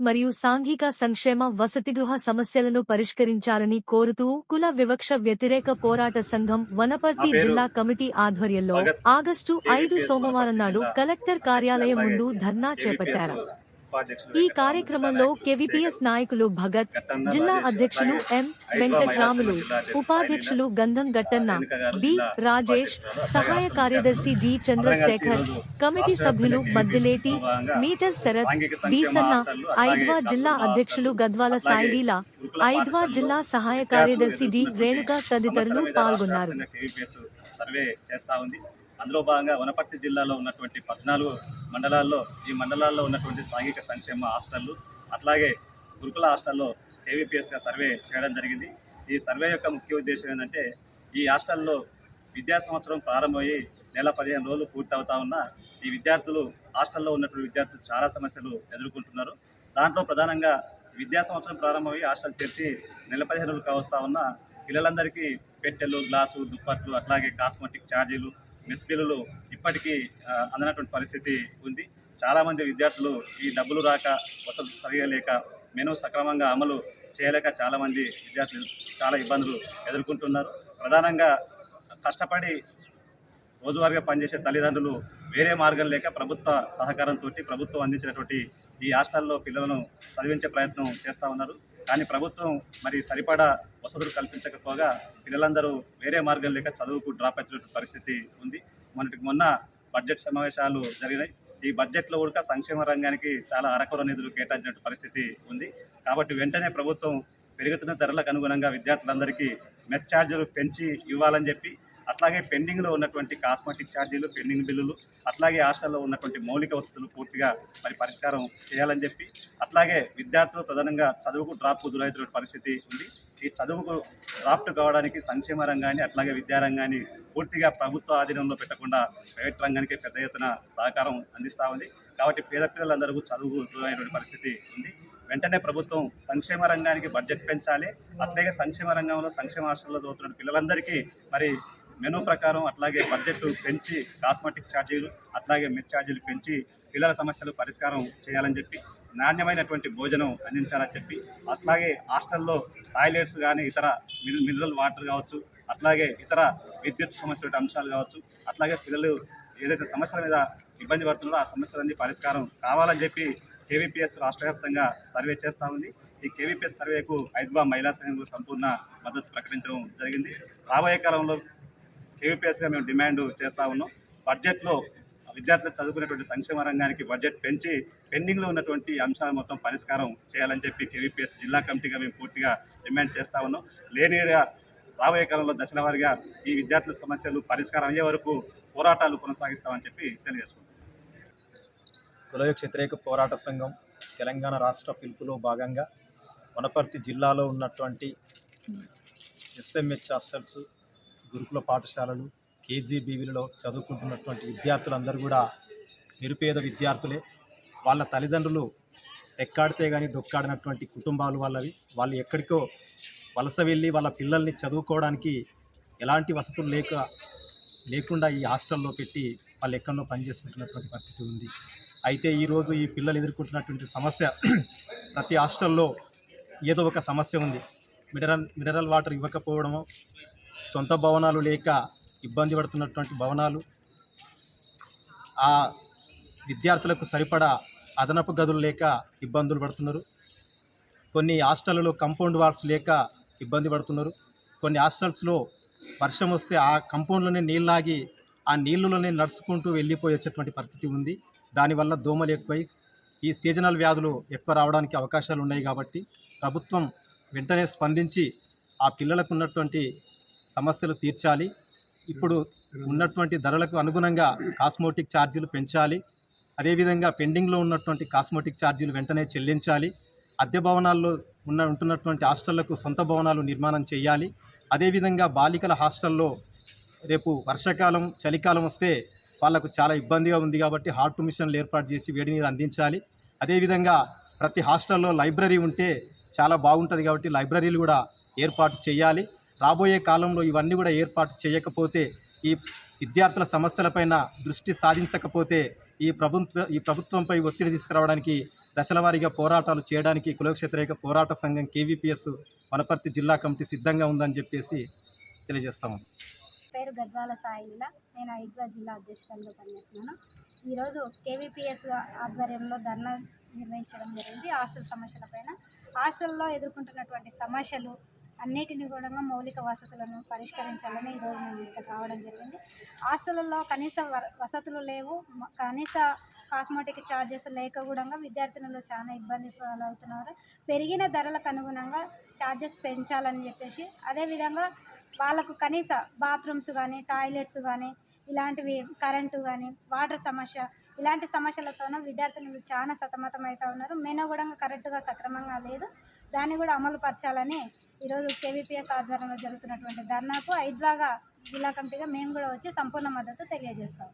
మరియు సాంఘిక సంక్షేమ వసతిగృహ సమస్యలను పరిష్కరించాలని కోరుతూ కుల వివక్ష వ్యతిరేక పోరాట సంఘం వనపర్తి జిల్లా కమిటీ ఆధ్వర్యంలో ఆగస్టు ఐదు సోమవారం నాడు కలెక్టర్ కార్యాలయం ముందు ధర్నా చేపట్టారు. ఈ కార్యక్రమంలో కెవిపిఎస్ నాయకులు భగత్ జిల్లా అధ్యక్షులు ఎం వెంకట్రాములు ఉపాధ్యక్షులు గంధం గట్టన్న బి రాజేష్ సహాయ కార్యదర్శి డి చంద్రశేఖర్ కమిటీ సభ్యులు మద్దిలేటి మీటర్ శరత్ బి సన్న ఐద్వా జిల్లా అధ్యక్షులు గద్వాల సాయిలీల ఐద్వా జిల్లా సహాయ కార్యదర్శి డి రేణుక తదితరులు పాల్గొన్నారు. కేవీపీఎస్ సర్వే చేస్తా ఉంది. అందులో భాగంగా వనపర్తి జిల్లాలో ఉన్నటువంటి పద్నాలుగు మండలాల్లో ఈ మండలాల్లో ఉన్నటువంటి సాంఘిక సంక్షేమ హాస్టళ్ళు అట్లాగే గురుకుల హాస్టల్లో కేవీపీఎస్గా సర్వే చేయడం జరిగింది. ఈ సర్వే యొక్క ముఖ్య ఉద్దేశం ఏంటంటే ఈ హాస్టల్లో విద్యా సంవత్సరం ప్రారంభమయ్యి నెల పదిహేను రోజులు పూర్తవుతా ఉన్న ఈ విద్యార్థులు హాస్టల్లో ఉన్నటువంటి విద్యార్థులు చాలా సమస్యలు ఎదుర్కొంటున్నారు. దాంట్లో ప్రధానంగా విద్యా సంవత్సరం ప్రారంభమయ్యి హాస్టల్ తెరిచి నెల పదిహేను రోజులు కావస్తా ఉన్న పిల్లలందరికీ పెట్టెలు గ్లాసు దుప్పట్లు అట్లాగే కాస్మెటిక్ ఛార్జీలు మెస్ బిల్లులు ఇప్పటికీ అందనటువంటి పరిస్థితి ఉంది. చాలామంది విద్యార్థులు ఈ డబ్బులు రాక వసతి సరిగా లేక మెను సక్రమంగా అమలు చేయలేక చాలామంది విద్యార్థులు చాలా ఇబ్బందులు ఎదుర్కొంటున్నారు. ప్రధానంగా కష్టపడి రోజువారీగా పనిచేసే తల్లిదండ్రులు వేరే మార్గం లేక ప్రభుత్వ సహకారంతో ప్రభుత్వం అందించినటువంటి ఈ హాస్టల్లో పిల్లలను చదివించే ప్రయత్నం చేస్తూ ఉన్నారు. కానీ ప్రభుత్వం మరి సరిపడా వసతులు కల్పించకపోగా పిల్లలందరూ వేరే మార్గం లేక చదువుకు డ్రాప్ అయినటువంటి పరిస్థితి ఉంది. మొన్నటికి మొన్న బడ్జెట్ సమావేశాలు జరిగినాయి. ఈ బడ్జెట్లో కూడా సంక్షేమ రంగానికి చాలా అరకొర నిధులు కేటాయించిన పరిస్థితి ఉంది. కాబట్టి వెంటనే ప్రభుత్వం పెరుగుతున్న ధరలకు అనుగుణంగా విద్యార్థులందరికీ మెస్ ఛార్జీలు పెంచి ఇవ్వాలని చెప్పి అట్లాగే పెండింగ్లో ఉన్నటువంటి కాస్మెటిక్ ఛార్జీలు పెండింగ్ బిల్లులు అట్లాగే హాస్టల్లో ఉన్నటువంటి మౌలిక వసతులు పూర్తిగా మరి పరిష్కారం చేయాలని చెప్పి అట్లాగే విద్యార్థులు ప్రధానంగా చదువుకు డ్రాప్ గురవుతున్న పరిస్థితి ఉంది. ఈ చదువుకు డ్రాఫ్ట్ కావడానికి సంక్షేమ రంగాన్ని అట్లాగే విద్యారంగాన్ని పూర్తిగా ప్రభుత్వ ఆధీనంలో పెట్టకుండా ప్రైవేట్ రంగానికి పెద్ద ఎత్తున సహకారం అందిస్తూ ఉంది. కాబట్టి పేద పిల్లలందరూ చదువు పరిస్థితి ఉంది. వెంటనే ప్రభుత్వం సంక్షేమ రంగానికి బడ్జెట్ పెంచాలి. అట్లాగే సంక్షేమ రంగంలో సంక్షేమ హాస్టల్లో చదువుతున్న పిల్లలందరికీ మరి మెనూ ప్రకారం అట్లాగే బడ్జెట్ పెంచి కాస్మెటిక్ ఛార్జీలు అట్లాగే మెచ్ ఛార్జీలు పెంచి పిల్లల సమస్యలు పరిష్కారం చేయాలని చెప్పి నాణ్యమైనటువంటి భోజనం అందించాలని చెప్పి అట్లాగే హాస్టల్లో టాయిలెట్స్ కానీ ఇతర మినరల్ వాటర్ కావచ్చు అట్లాగే ఇతర విద్యుత్ సంబంధించిన అంశాలు కావచ్చు అట్లాగే పిల్లలు ఏదైతే సమస్యల మీద ఇబ్బంది పడుతున్నారో ఆ సమస్యలన్నీ పరిష్కారం కావాలని చెప్పి కేవీపీఎస్ రాష్ట్ర వ్యాప్తంగా సర్వే చేస్తూ ఉంది. ఈ కేవీపీఎస్ సర్వేకు హైదరాబాద్ మహిళా సంఘం సంపూర్ణ మద్దతు ప్రకటించడం జరిగింది. రాబోయే కాలంలో కేవీపీఎస్గా మేము డిమాండ్ చేస్తూ ఉన్నాం. బడ్జెట్లో విద్యార్థులు చదువుకునేటువంటి సంక్షేమ రంగానికి బడ్జెట్ పెంచి పెండింగ్లో ఉన్నటువంటి అంశాలు మొత్తం పరిష్కారం చేయాలని చెప్పి కేవీపీఎస్ జిల్లా కమిటీగా మేము పూర్తిగా డిమాండ్ చేస్తూ ఉన్నాం. లేనిగా రాబోయే కాలంలో దశల వారీగా ఈ విద్యార్థుల సమస్యలు పరిష్కారం అయ్యే వరకు పోరాటాలు కొనసాగిస్తామని చెప్పి తెలియజేసుకుంటాం కులయోక్ష వ్యతిరేక పోరాట సంఘం తెలంగాణ రాష్ట్ర పిలుపులో భాగంగా వనపర్తి జిల్లాలో ఉన్నటువంటి ఎస్ఎంహెచ్ హాస్టల్స్ గురుకుల పాఠశాలలు కేజీబీవీలలో చదువుకుంటున్నటువంటి విద్యార్థులందరూ కూడా నిరుపేద విద్యార్థులే. వాళ్ళ తల్లిదండ్రులు ఎక్కాడితే కానీ డొక్కాడినటువంటి కుటుంబాలు వాళ్ళవి. వాళ్ళు ఎక్కడికో వలస వెళ్ళి వాళ్ళ పిల్లల్ని చదువుకోవడానికి ఎలాంటి వసతులు లేక లేకుండా ఈ హాస్టల్లో పెట్టి వాళ్ళు ఎక్కడో పనిచేసుకుంటున్నటువంటి పరిస్థితి ఉంది. అయితే ఈరోజు ఈ పిల్లలు ఎదుర్కొంటున్నటువంటి సమస్య ప్రతి హాస్టల్లో ఏదో ఒక సమస్య ఉంది. మినరల్ మినరల్ వాటర్ ఇవ్వకపోవడము సొంత భవనాలు లేక ఇబ్బంది పడుతున్నటువంటి భవనాలు ఆ విద్యార్థులకు సరిపడా అదనపు గదులు లేక ఇబ్బందులు పడుతున్నారు. కొన్ని హాస్టళ్ళలో కంపౌండ్ వాల్స్ లేక ఇబ్బంది పడుతున్నారు. కొన్ని హాస్టల్స్లో వర్షం వస్తే ఆ కంపౌండ్లోనే నీళ్ళాగి ఆ నీళ్ళలోనే నడుచుకుంటూ వెళ్ళిపోయేటటువంటి పరిస్థితి ఉంది. దానివల్ల దోమలు ఎక్కువై ఈ సీజనల్ వ్యాధులు ఎక్కువ రావడానికి అవకాశాలు ఉన్నాయి కాబట్టి ప్రభుత్వం వెంటనే స్పందించి ఆ పిల్లలకు ఉన్నటువంటి సమస్యలు తీర్చాలి. ఇప్పుడు ఉన్నటువంటి ధరలకు అనుగుణంగా కాస్మోటిక్ ఛార్జీలు పెంచాలి. అదేవిధంగా పెండింగ్లో ఉన్నటువంటి కాస్మోటిక్ ఛార్జీలు వెంటనే చెల్లించాలి. అద్దె భవనాల్లో ఉన్న ఉంటున్నటువంటి హాస్టళ్ళకు సొంత భవనాలు నిర్మాణం చేయాలి. అదేవిధంగా బాలికల హాస్టల్లో రేపు వర్షాకాలం చలికాలం వస్తే వాళ్ళకు చాలా ఇబ్బందిగా ఉంది కాబట్టి హార్ట్ మిషన్లు ఏర్పాటు చేసి వేడి నీరు అందించాలి. అదేవిధంగా ప్రతి హాస్టల్లో లైబ్రరీ ఉంటే చాలా బాగుంటుంది కాబట్టి లైబ్రరీలు కూడా ఏర్పాటు చేయాలి. రాబోయే కాలంలో ఇవన్నీ కూడా ఏర్పాటు చేయకపోతే ఈ విద్యార్థుల సమస్యలపైన దృష్టి సాధించకపోతే ఈ ప్రభుత్వ ఈ ప్రభుత్వంపై ఒత్తిడి తీసుకురావడానికి దశలవారీగా పోరాటాలు చేయడానికి కులక్షేత్రేక పోరాట సంఘం కేవీపీఎస్ వనపర్తి జిల్లా కమిటీ సిద్ధంగా ఉందని చెప్పేసి తెలియజేస్తాము. పేరు గద్వాల సాయిల నేను హైదరాబాద్ జిల్లా అధ్యక్షురాలుగా పనిచేస్తున్నాను. ఈరోజు కేవీపీఎస్ ఆధ్వర్యంలో ధర్నా నిర్వహించడం జరిగింది. హాస్టల్ సమస్యలపైన హాస్టల్లో ఎదుర్కొంటున్నటువంటి సమస్యలు అన్నిటిని కూడా మౌలిక వసతులను పరిష్కరించాలని ఈరోజు మేము ఇక్కడ రావడం జరిగింది. హాస్టల్లో కనీస వ- వసతులు లేవు. కనీస కాస్మోటిక్ ఛార్జెస్ లేక కూడా విద్యార్థినులు చాలా ఇబ్బంది పాలవుతున్నారు. పెరిగిన ధరలకు అనుగుణంగా ఛార్జెస్ పెంచాలని చెప్పేసి అదేవిధంగా వాళ్ళకు కనీస బాత్రూమ్స్ కానీ టాయిలెట్స్ కానీ ఇలాంటివి కరెంటు కానీ వాటర్ సమస్య ఇలాంటి సమస్యలతోనూ విద్యార్థులు చాలా సతమతం అవుతూ ఉన్నారు. మెనూ కూడా కరెక్ట్గా సక్రమంగా లేదు. దాన్ని కూడా అమలు పరచాలని ఈరోజు కేవీపీఎస్ ఆధ్వర్యంలో జరుగుతున్నటువంటి ధర్నాకు ఐద్వాగా జిల్లా కమిటీగా మేము కూడా వచ్చి సంపూర్ణ మద్దతు తెలియజేస్తాం.